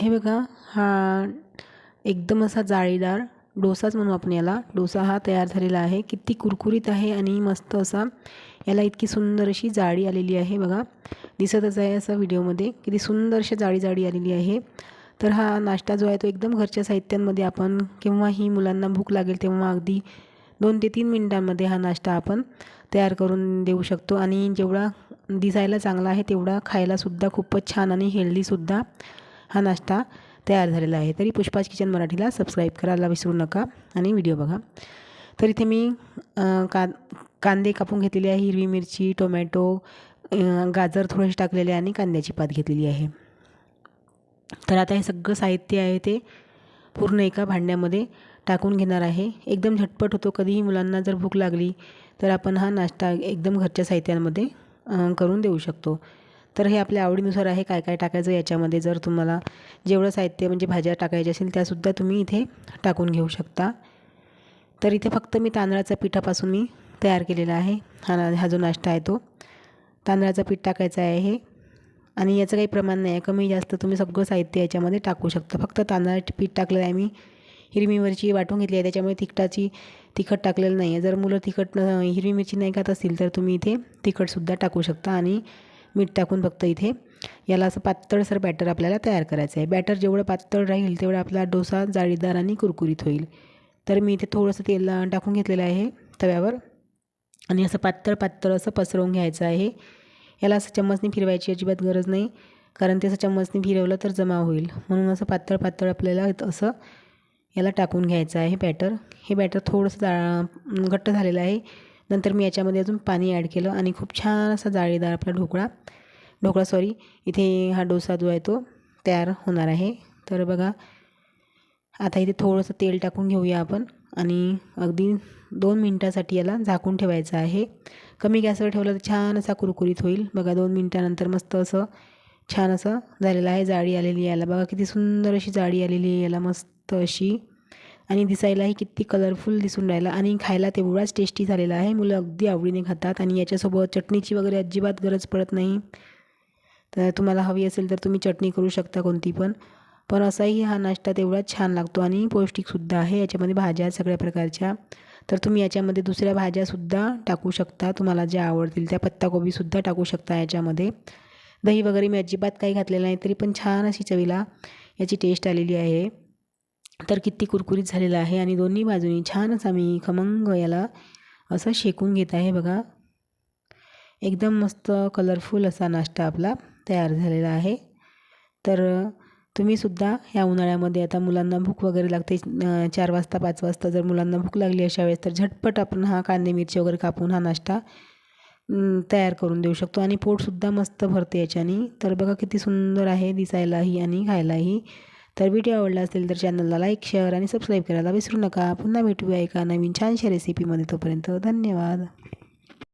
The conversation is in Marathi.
हे बघा हा एकदम असा जाळीदार डोसाच म्हणू आपण याला. डोसा हा तयार झालेला आहे. किती कुरकुरीत आहे आणि मस्त असा याला इतकी सुंदर अशी जाळी आलेली आहे बघा. दिसतच आहे असं व्हिडिओमध्ये. किती सुंदर अशी जाळी जाळी आलेली आहे. तर हा नाश्ता जो आहे तो एकदम घरच्या साहित्यांमध्ये आपण केव्हाही मुलांना भूक लागेल तेव्हा अगदी दोन ते तीन मिनटांमध्ये हा नाश्ता आपण तयार करून देऊ शकतो. आणि जेवढा दिसायला चांगला आहे तेवढा खायलासुद्धा खूपच छान आणि हेल्दीसुद्धा हा नाश्ता तयार झालेला आहे. तरी पुष्पाच किचन मराठीला सबस्क्राईब करायला विसरू नका आणि व्हिडिओ बघा. तर इथे मी का कांदे कापून घेतलेले आहे हिरवी मिरची टोमॅटो गाजर थोडेसे टाकलेले आणि कांद्याची पात घेतलेली आहे. तर आता हे सगळं साहित्य आहे ते पूर्ण एका भांड्यामध्ये टाकून घेणार आहे. एकदम झटपट होतो कधीही मुलांना जर भूक लागली तर आपण हा नाश्ता एकदम घरच्या साहित्यांमध्ये करून देऊ शकतो. तर हे आपल्या आवडीनुसार आहे काय काय टाकायचं याच्यामध्ये. जर तुम्हाला जेवढं साहित्य म्हणजे भाज्या टाकायच्या असेल त्यासुद्धा तुम्ही इथे टाकून घेऊ शकता. तर इथे फक्त मी तांदळाच्या पिठापासून मी तयार केलेला आहे. हा ना हा जो नाश्ता आहे तो. तांदळाचं पीठ टाकायचं आहे हे. आणि याचं काही प्रमाण नाही आहे. कमी जास्त तुम्ही सगळं साहित्य याच्यामध्ये टाकू शकता. फक्त तांदळाचे पीठ टाकलेलं आहे मी. हिरवी मिरची वाटून घेतली आहे. त्याच्यामुळे तिखटाची तिखट टाकलेलं नाही आहे. जर मुलं तिखट हिरवी मिरची नाही खात असतील तर तुम्ही इथे तिखटसुद्धा टाकू शकता. आणि मीठ टाकून फक्त इथे. याला असं पातळसर बॅटर आपल्याला तयार करायचं आहे. बॅटर जेवढं पातळ राहील तेवढा आपला डोसा जाळीदार आणि कुरकुरीत होईल. तर मी इथे थोडंसं तेल टाकून घेतलेलं आहे तव्यावर. आणि असं पातळ पातळ असं पसरवून घ्यायचं आहे. याला असं चम्मचने फिरवायची अजिबात गरज नाही. कारण ते असं चम्मचने फिरवलं तर जमा होईल. म्हणून असं पातळ पातळ आपल्याला असं याला टाकून घ्यायचं आहे बॅटर हे बॅटर थोडंसं जा घट्ट झालेलं आहे. नंतर मी याच्यामध्ये अजून पाणी ॲड केलं आणि खूप छान असा जाळीदार आपला ढोकळा. ढोकळा सॉरी इथे हा डोसा जो आहे तो तयार होणार आहे. तर बघा आता इथे थोडंसं तेल टाकून घेऊया आपण आणि अगदी दोन मिनटासाठी याला झाकून ठेवायचं आहे. कमी गॅसवर ठेवलं तर छान असा कुरकुरीत होईल. बघा दोन मिनटानंतर मस्त असं छान असं झालेलं आहे. जाळी आलेली याला. बघा किती सुंदर अशी जाळी आलेली आहे याला. मस्त अशी आणि दिसायलाही किती कलरफुल दिसून राहिला. आणि खायला तेवढाच टेस्टी झालेला आहे. मुलं अगदी आवडीने खातात आणि याच्यासोबत चटणीची वगैरे अजिबात गरज पडत नाही. तर तुम्हाला हवी असेल तर तुम्ही चटणी करू शकता कोणती पण. पण असाही हा नाश्ता तेवढाच छान लागतो आणि पौष्टिकसुद्धा आहे. याच्यामध्ये भाज्या सगळ्या प्रकारच्या. तर तुम्ही याच्यामध्ये दुसऱ्या भाज्यासुद्धा टाकू शकता. तुम्हाला ज्या आवडतील त्या पत्ताकोबीसुद्धा टाकू शकता याच्यामध्ये. दही वगैरे मी अजिबात काही घातलेलं नाही तरी पण छान अशी चवीला याची टेस्ट आलेली आहे. तर किती कुरकुरीत झालेलं आहे आणि दोन्ही बाजूनी छानच आम्ही खमंग याला असं शेकून घेत आहे बघा. एकदम मस्त कलरफुल असा नाश्ता आपला तयार झालेला आहे. तर तुम्हीसुद्धा ह्या उन्हाळ्यामध्ये आता मुलांना भूक वगैरे लागते चार वाजता पाच वाजता जर मुलांना भूक लागली अशा वेळेस तर झटपट आपण हा कांदे मिरची वगैरे कापून हा नाश्ता तयार करून देऊ शकतो. आणि पोटसुद्धा मस्त भरते याच्याने. तर बघा किती सुंदर आहे दिसायलाही आणि खायलाही. तर व्हिडिओ आवडला असेल तर चॅनलला लाईक शेअर आणि सबस्क्राईब करायला विसरू नका. पुन्हा भेटूया एका नवीन छानशा रेसिपीमध्ये तोपर्यंत धन्यवाद.